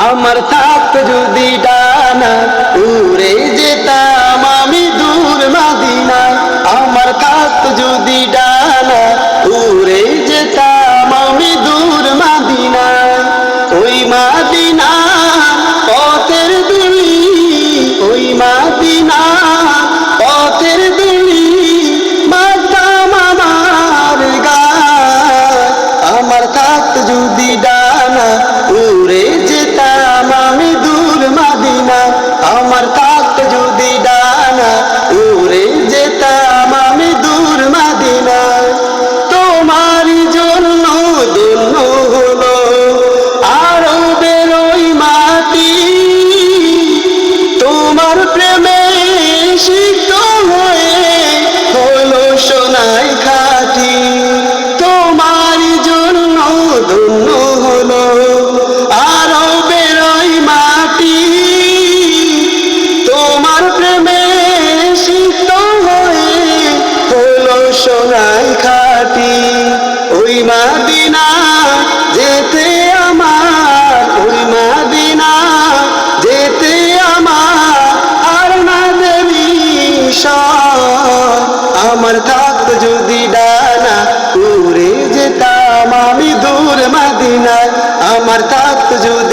আমার থাকত যদি ডানা উড়ে যেতাম আমি দূর মাদিনা আমার থাকত যদি ডানা উড়ে যেতাম আমি দূর মাদিনা ওই মাদিনা পথের দুই ওই মাদিনা পথের দুই মাতাম আমার গা আমার থাকত যদি ডানা ভীষণ আমার থাকতো যদি ডানা উড়ে যেতাম আমি দূর মাদিনায়। আমার থাকতো যদি